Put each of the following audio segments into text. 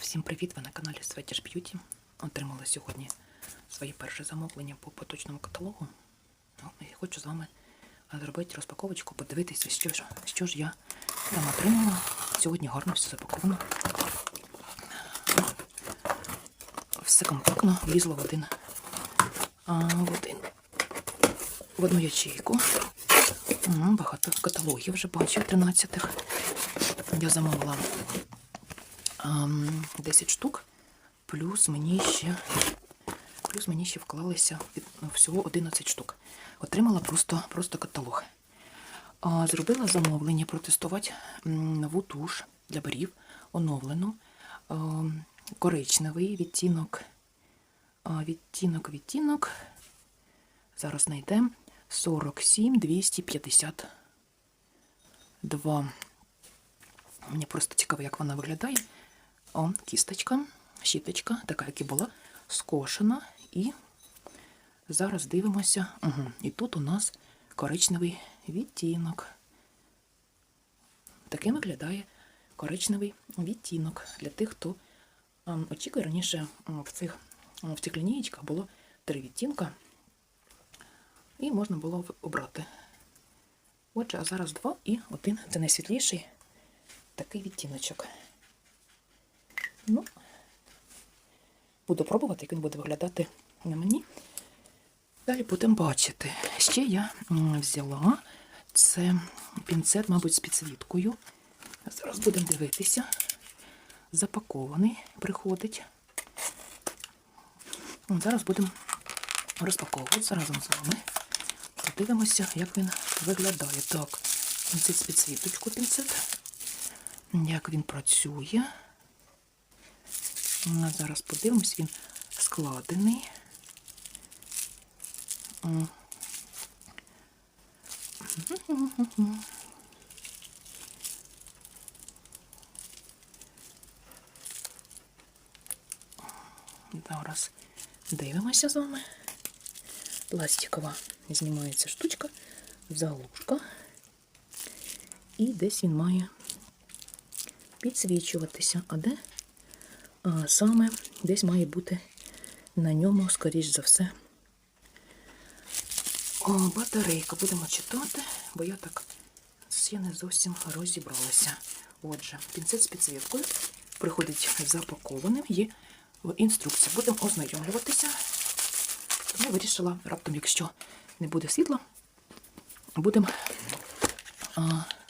Всім привіт! Ви на каналі Sweatish Beauty. Отримала сьогодні своє перше замовлення по поточному каталогу. Ну, і хочу з вами зробити розпаковочку, подивитися, що ж, що ж я там отримала. Сьогодні гарно все запаковано. Все компактно влізло в один, в один в одну ячейку. Багато каталогів вже бачу, 13-х. Я замовила 10 штук, плюс мені ще плюс мені ще вклалися ну, всього 11 штук. Отримала просто, просто каталог. Зробила замовлення протестувати нову туш для барів, оновлену. Коричневий відтінок. Відтінок, відтінок. Зараз знайдемо 47 252. Мені просто цікаво, як вона виглядає. О, кісточка, щіточка, така, як і була, скошена. І зараз дивимося. Угу. І тут у нас коричневий відтінок. Таким виглядає коричневий відтінок для тих, хто ем, очікує раніше в цих в цих лінієчках було три відтінка. І можна було обрати. Отже, а зараз два і один. Це найсвітліший такий відтіночок. Ну, буду пробувати, як він буде виглядати на мені. Далі будемо бачити. Ще я взяла це пінцет, мабуть, з підсвіткою. Зараз будемо дивитися. Запакований приходить. Зараз будемо розпаковувати разом з вами. Подивимося, як він виглядає. Так, пінцет з підсвіточку пінцет. Як він працює. А Зараз подивимось, він складений. Зараз дивимося з вами. Пластикова знімається штучка, заглушка. І десь він має підсвічуватися. А де саме десь має бути на ньому, скоріш за все. О, батарейка. Будемо читати, бо я так ще не зовсім розібралася. Отже, пінцет з підсвіткою приходить запакованим, є в інструкції. Будемо ознайомлюватися. Тому вирішила раптом, якщо не буде світла, будемо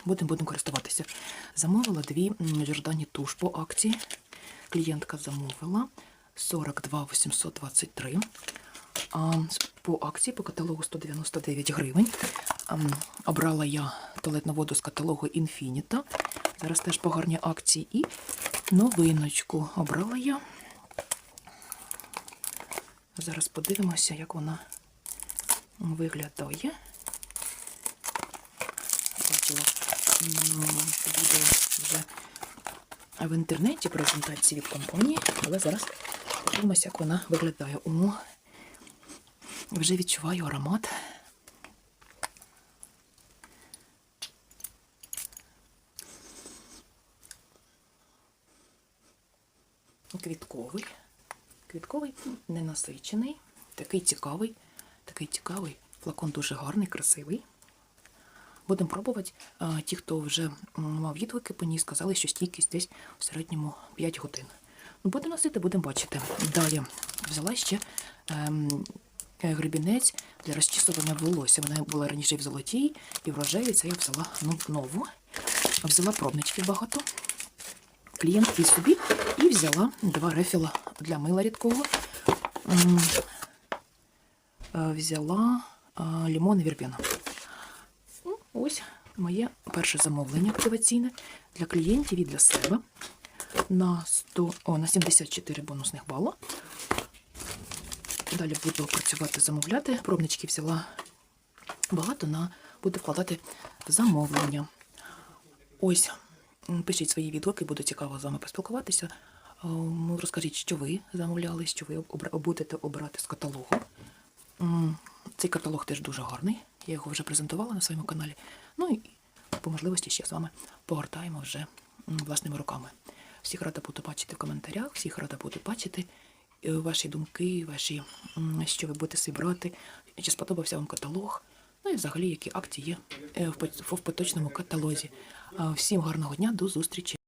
будем, будем користуватися. Замовила дві Жордані туш по акції. Клієнтка замовила 42 823. По акції по каталогу 199 гривень. Обрала я туалетну воду з каталогу Infinita. Зараз теж по гарній акції. І новиночку обрала я. Зараз подивимося, як вона виглядає. Бачила, буде вже в інтернеті презентації від компанії, але зараз подивимося, як вона виглядає. О, вже відчуваю аромат. Квітковий. Квітковий, ненасичений, такий цікавий, такий цікавий. Флакон дуже гарний, красивий. Будемо пробувати. Ті, хто вже мав відгуки по ній, сказали, що стійкість десь в середньому 5 годин. Ну, будемо носити, будемо бачити. Далі взяла ще ем, гребінець для розчісування волосся. Вона була раніше в золотій і в рожевій. Це я взяла ну, нову. Взяла пробнички багато. Клієнт і собі. І взяла два рефіла для мила рідкого. Е, Взяла е, лімон і вірбена. Ось моє перше замовлення активаційне для клієнтів і для себе на 100, о, на 74 бонусних бала. Далі буду працювати, замовляти. Пробнички взяла багато на буду вкладати замовлення. Ось, пишіть свої відгуки, буде цікаво з вами поспілкуватися. Розкажіть, що ви замовляли, що ви будете обирати з каталогу. Цей каталог теж дуже гарний. Я його вже презентувала на своєму каналі. Ну і по можливості ще з вами погортаємо вже власними руками. Всіх рада буду бачити в коментарях, всіх рада буду бачити е, ваші думки, ваші, що ви будете собі брати, чи сподобався вам каталог. Ну і взагалі, які акції є е, в поточному каталозі. Всім гарного дня, до зустрічі!